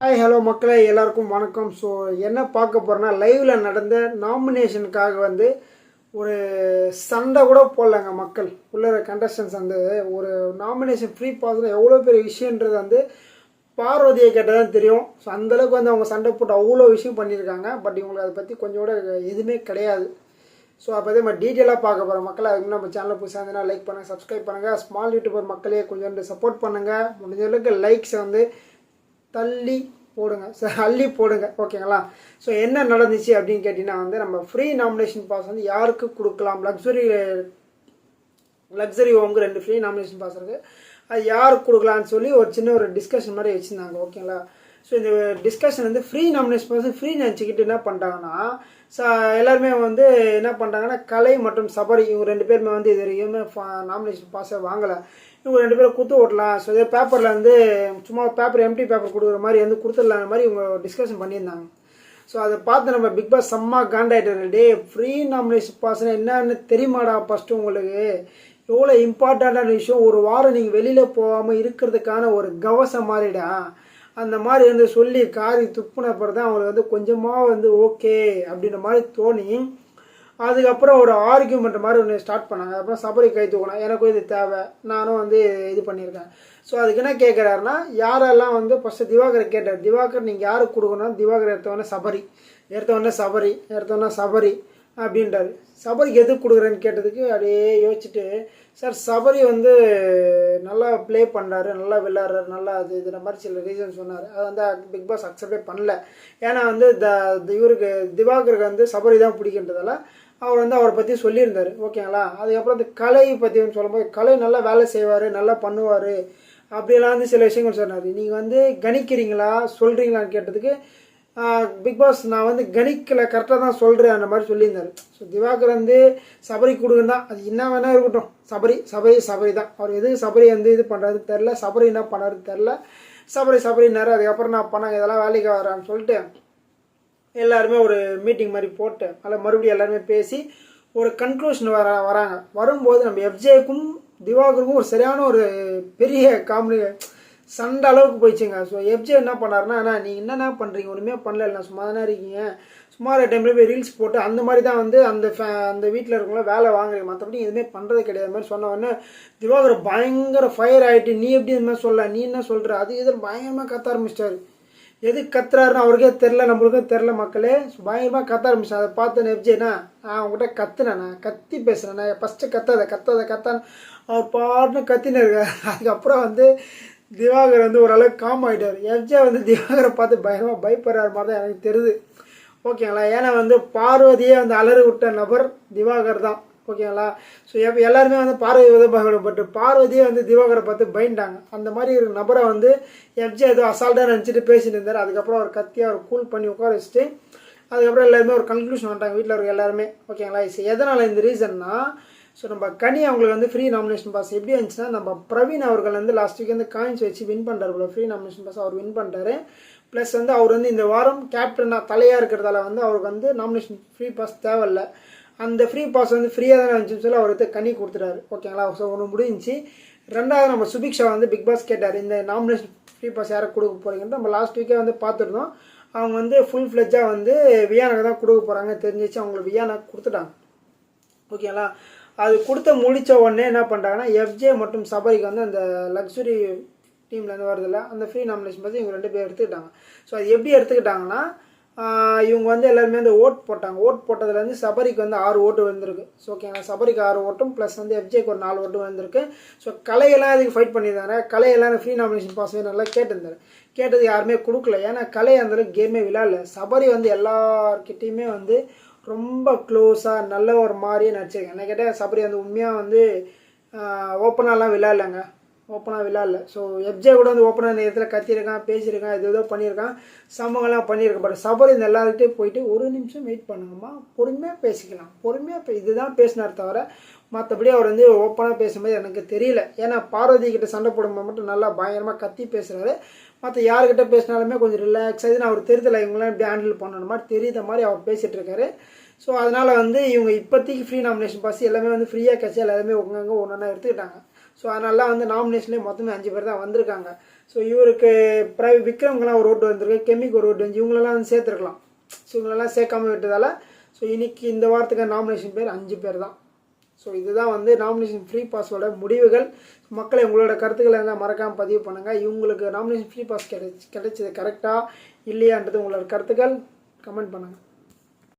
Hi hello மக்களே. எல்லாருக்கும் வணக்கம். ஸோ என்ன பார்க்க போகிறோன்னா லைவில் நடந்த நாமினேஷனுக்காக வந்து ஒரு சண்டை கூட போடலங்க மக்கள். உள்ள கண்டஸ்டன்ஸ் வந்து ஒரு நாமினேஷன் ஃப்ரீ பாஸ்னா எவ்வளோ பெரிய விஷயன்றது வந்து பார்வதியை கேட்டால் தான் தெரியும் ஸோ அந்தளவுக்கு வந்து அவங்க சண்டை போட்டு அவ்வளோ விஷயம் பண்ணியிருக்காங்க. பட் இவங்களுக்கு அதை பற்றி கொஞ்சம் கூட எதுவுமே கிடையாது. ஸோ அப்போ அதே மாதிரி டீட்டெயிலாக பார்க்க போகிறோம் மக்களை அதுக்கு நம்ம சேனலில் புதுசாக இருந்ததுன்னா லைக் பண்ணுங்கள் சப்ஸ்கிரைப் பண்ணுங்கள் ஸ்மால் யூடியூபர் மக்களே கொஞ்சம் சப்போர்ட் பண்ணுங்கள் முடிஞ்ச அளவுக்கு லைக்ஸை வந்து தள்ளி போடுங்க. அள்ளி போடுங்க. ஓகேங்களா? ஸோ என்ன நடந்துச்சு அப்படின்னு கேட்டிங்கன்னா வந்து நம்ம ஃப்ரீ நாமினேஷன் பாஸ் வந்து யாருக்கு கொடுக்கலாம்? லக்ஸுரி லக்ஸரி ஹோம்க்கு ரெண்டு ஃப்ரீ நாமினேஷன் பாஸ் இருக்குது அது யாருக்கு கொடுக்கலான்னு சொல்லி ஒரு சின்ன ஒரு டிஸ்கஷன் மாதிரி வச்சுருந்தாங்க. ஓகேங்களா? ஸோ இந்த டிஸ்கஷன் வந்து ஃப்ரீ நாமினேஷன் பாஸ் ஃப்ரீ நினச்சிக்கிட்டு என்ன பண்ணிட்டாங்கன்னா எல்லாருமே வந்து என்ன பண்ணுறாங்கன்னா கலை மற்றும் சபரி இவங்க ரெண்டு பேருமே வந்து இது வரைக்குமே நாமினேஷன் பாஸை வாங்கலை. இவங்க ரெண்டு பேரும் குத்து ஓட்டலாம். ஸோ இதே பேப்பரில் வந்து சும்மா பேப்பர் எம்டி பேப்பர் கொடுக்குற மாதிரி வந்து கொடுத்துடலாம் மாதிரி இவங்க டிஸ்கஷன் பண்ணியிருந்தாங்க. ஸோ அதை பார்த்து நம்ம பிக் பாஸ் செம்மா காண்டாயிட்டாரு. டே ஃப்ரீ நாமினேஷன் பாஸ்னால் என்னன்னு தெரியுமாடா ஃபஸ்ட்டு உங்களுக்கு? எவ்வளோ இம்பார்ட்டண்ட்டான விஷயம். ஒரு வாரம் நீங்கள் வெளியில் போகாமல் இருக்கிறதுக்கான ஒரு கவசம் மாதிரிடா. அந்த மாதிரி வந்து சொல்லி காரி துப்புனப்புறம் தான் அவங்களுக்கு வந்து கொஞ்சமாக வந்து ஓகே அப்படின்ற மாதிரி தோணி. அதுக்கப்புறம் ஒரு ஆர்கியூமெண்ட் மாதிரி ஒன்று ஸ்டார்ட் பண்ணாங்க. அப்புறம் சபரி கை தூக்கணும் எனக்கும் இது தேவை. நானும் வந்து இது பண்ணியிருக்கேன். ஸோ அதுக்கு என்ன கேட்குறாருன்னா யாரெல்லாம் வந்து ஃபஸ்ட்டு திவாகர் கேட்டார். திவாகர் நீங்கள் யாருக்கு கொடுக்கணும்? திவாகர் எடுத்தவொடனே சபரி. எடுத்தவொடனே சபரி. எடுத்தவொடனே சபரி. அப்படின்றாரு. சபரி எது கொடுக்குறேன்னு கேட்டதுக்கு அப்படியே யோசிச்சுட்டு சார் சபரி வந்து நல்லா ப்ளே பண்ணுறாரு நல்லா விளாட்றாரு நல்லா அது இது மாதிரி சில ரீசன் சொன்னார். அது வந்து பிக் பாஸ் அக்செப்டே பண்ணல. ஏன்னா வந்து த இவருக்கு திவாகருக்கு வந்து சபரி தான் பிடிக்கின்றதால அவர் வந்து அவரை பற்றி சொல்லியிருந்தார். ஓகேங்களா? அதுக்கப்புறம் இந்த கலை பற்றி சொல்லும்போது கலை நல்லா வேலை செய்வார் நல்லா பண்ணுவார். அப்படியெல்லாம் வந்து சில விஷயங்கள் சொன்னார். நீங்கள் வந்து கணிக்கிறீங்களா சொல்கிறீங்களான்னு கேட்டதுக்கு பிக் பாஸ் நான் வந்து கணிக்கில் கரெக்டாக தான் சொல்கிறேன் அந்த மாதிரி சொல்லியிருந்தார். ஸோ திவாகர் வந்து சபரி கொடுக்குன்னு தான். அது என்ன வேணால் இருக்கட்டும். சபரி சபரி சபரி தான். அவர் எது சபரி வந்து இது பண்ணுறது தெரில சபரி என்ன பண்ணுறது தெரில சபரி சபரினாரு அதுக்கப்புறம் நான் பண்ணாங்க இதெல்லாம் வேலைக்கு வரான்னு சொல்லிட்டு எல்லாருமே ஒரு மீட்டிங் மாதிரி போட்டு அதில் மறுபடியும் எல்லாருமே பேசி ஒரு கன்க்ளூஷன் வர வராங்க. வரும்போது நம்ம எஃப்ஜேக்கும் திவாகருக்கும் ஒரு சரியான ஒரு பெரிய காமெடி சண்டை அளவுக்கு போயிடுச்சுங்க. ஸோ எஃப்ஜே என்ன பண்ணாருன்னா அண்ணா நீங்கள் என்னென்ன பண்ணுறீங்க ஒன்றுமே பண்ணல. இல்லை சும்மா தானே இருக்கீங்க. சும்மா டைமில் போய் ரீல்ஸ் போட்டு அந்த மாதிரி தான் வந்து அந்த ஃபே அந்த வீட்டில் இருக்கவங்களும் வேலை வாங்குறீங்க. மற்றபடி எதுவுமே பண்ணுறது கிடையாது. மாதிரி சொன்ன உடனே திவாகர் பயங்கர ஃபயர் ஆகிட்டு நீ எப்படி இந்த மாதிரி சொல்ல நீ என்ன சொல்கிற அது இதில் பயங்கரமாக கத்த ஆரம்பிச்சிட்டாரு. எது கத்துறாருன்னு அவருக்கே தெரில நம்மளுக்கும் தெரில மக்களே. பயங்கரமாக கத்த ஆரம்பிச்சேன் அதை பார்த்தேன் எஃப்ஜேனா நான் அவங்ககிட்ட கத்துனேன் நான் கத்தி பேசுகிறேன் நான் ஃபஸ்ட்டு கத்தாத கத்தாத கத்தான்னு அவர் பாட்டுன்னு கத்தின்னு இருக்கார். அதுக்கப்புறம் வந்து திவாகர் வந்து ஓரளவுக்கு காம் ஆகிட்டார் எஃப்ஜே வந்து திவாகரை பார்த்து பயங்கரமாக பயப்படுறாரு மாதிரி தான் எனக்கு தெரியுது. ஓகேங்களா ஏன்னா வந்து பார்வதியே வந்து அலறு விட்ட நபர் திவாகர் தான். ஓகேங்களா ஸோ எப்போ எல்லாருமே வந்து பார்வதி வந்து பயப்படப்பட்டு பார்வதியே வந்து திவாகரை பார்த்து பயந்தாங்க அந்த மாதிரி ஒரு நபரை வந்து எஃப்ஜே ஏதோ அசால்ட்டாக நினச்சிட்டு பேசிட்டு இருந்தார். அதுக்கப்புறம் அவர் கத்தியாக அவர் கூல் பண்ணி உட்கார வச்சுட்டு அதுக்கப்புறம் எல்லாருமே ஒரு கன்க்ளூஷன் வந்துட்டாங்க. வீட்டில் இருக்க எல்லாருமே. ஓகேங்களா எதனால் இந்த ரீசன்னா ஸோ நம்ம கனி அவங்களுக்கு வந்து ஃப்ரீ நாமினேஷன் பாஸ் எப்படி இருந்துச்சுன்னா நம்ம பிரவீன் அவர்கள் வந்து லாஸ்ட் வீக் வந்து காயின்ஸ் வச்சு வின் பண்ணுறாரு போல. ஃப்ரீ நாமினேஷன் பாஸ் அவர் வின் பண்ணுறாரு ப்ளஸ் வந்து அவர் வந்து இந்த வாரம் கேப்டனாக தலையாக இருக்கிறதால வந்து அவருக்கு வந்து நாமினேஷன் ஃப்ரீ பாஸ் தேவையில்ல. அந்த ஃப்ரீ பாஸ் வந்து ஃப்ரீயாக தானே இருந்துச்சுன்னு சொல்லி அவர் வந்து கனி கொடுத்துட்டாரு. ஓகேங்களா ஸோ ஒன்று முடிஞ்சு ரெண்டாவது நம்ம சுபிக்ஷா வந்து பிக் பாஸ் கேட்டார். இந்த நாமினேஷன் ஃப்ரீ பாஸ் யாரை கொடுக்க போகிறீங்கன்னு நம்ம லாஸ்ட் வீக்கே வந்து பார்த்துருந்தோம். அவங்க வந்து ஃபுல் ஃப்ளெஜ்ஜாக வந்து வியானாக்கு தான் கொடுக்க போகிறாங்க தெரிஞ்சிச்சு. அவங்களுக்கு வியானா கொடுத்துட்டாங்க. ஓகேங்களா அது கொடுத்த முடித்த உடனே என்ன பண்ணுறாங்கன்னா எஃப்ஜே மற்றும் சபரிக்கு வந்து அந்த லக்ஸுரி டீம்லேருந்து வருதில்ல அந்த ஃப்ரீ நாமினேஷன் பற்றி இவங்க ரெண்டு பேர் எடுத்துக்கிட்டாங்க. ஸோ அது எப்படி எடுத்துக்கிட்டாங்கன்னா இவங்க வந்து எல்லாருமே வந்து ஓட் போட்டாங்க. ஓட் போட்டதுலேருந்து சபரிக்கு வந்து ஆறு ஓட்டு வந்திருக்கு ஸோ ஓகேங்களா சபரிக்கு ஆறு ஓட்டும் ப்ளஸ் வந்து எஃப்ஜேக்கு ஒரு நாலு ஓட்டு வந்திருக்கு ஸோ கலையெல்லாம் அதுக்கு ஃபைட் பண்ணியிருந்தாங்க? கலையெல்லாம் ஃப்ரீ நாமினேஷன் பாஸ் நல்லா கேட்டிருந்தாரு. கேட்டது யாருமே கொடுக்கல. ஏன்னா கலை அந்தளவுக்கு கேமே விளையாடல. சபரி வந்து எல்லார்கிட்டேயுமே வந்து ரொம்ப க்ளோஸாக நல்ல ஒரு மாதிரியே நடிச்சிருக்கேன். என்ன கேட்டால் சபரி வந்து உண்மையாக வந்து ஓப்பனாலாம் விளையாடலங்க. ஓப்பனாக விளாட்ல ஸோ எஃப்ஜே கூட வந்து ஓப்பனாக நேரத்தில் கத்திருக்கான் பேசியிருக்கான் இது ஏதோ பண்ணியிருக்கான். சம்பவங்கள்லாம் பண்ணியிருக்கேன் பட் சபரி இந்த எல்லாருக்கிட்டே போயிட்டு ஒரு நிமிஷம் வெயிட் பண்ணுங்கம்மா. பொறுமையாக பேசிக்கலாம். பொறுமையாக பே இதுதான் பேசினார் தவிர மற்றபடி அவர் வந்து ஓப்பனாக பேசும்போது எனக்கு தெரியல. ஏன்னா பார்வதி கிட்ட சண்டை போடும்போது மட்டும் நல்லா பயங்கரமாக கத்தி பேசுகிறாரு மற்ற யார்கிட்ட பேசினாலுமே கொஞ்சம் ரிலாக்ஸாக நான் அவர் தெரியுதில்ல இவங்களாம் இப்படி ஹேண்டில் பண்ணணும் மாதிரி தெரியுத மாதிரி அவர் பேசிகிட்டு இருக்காரு ஸோ அதனால் வந்து இவங்க இப்போதைக்கு ஃப்ரீ நாமினேஷன் பாஸ் எல்லாமே வந்து ஃப்ரீயாக கட்சி எல்லாருமே ஒங்கங்க ஒன்று ஒன்றா எடுத்துக்கிட்டாங்க. ஸோ அதனால வந்து நாமினேஷன்லேயே மொத்தமே அஞ்சு பேர் தான் வந்திருக்காங்க. ஸோ இவருக்கு பிரைவேட் விக்ரம்கெலாம் ஒரு ஓட்டு வந்திருக்கு கெமிக்கு ஒரு ஓட்டு வந்து இவங்களெல்லாம் வந்து சேர்த்துருக்கலாம். ஸோ இவங்களெல்லாம் சேர்க்காம விட்டதால ஸோ இன்றைக்கி இந்த வாரத்துக்கு நாமினேஷன் பேர் அஞ்சு பேர் தான். ஸோ இதுதான் வந்து நாமினேஷன் ஃப்ரீ பாஸோட முடிவுகள். மக்களை உங்களோட கருத்துக்களை இருந்தால் மறக்காமல் பதிவு பண்ணுங்கள் இவங்களுக்கு நாமினேஷன் ஃப்ரீ பாஸ் கிடைச்சி கிடைச்சது கரெக்டாக இல்லையான்றது உங்களோட கருத்துக்கள். கமெண்ட் பண்ணுங்கள்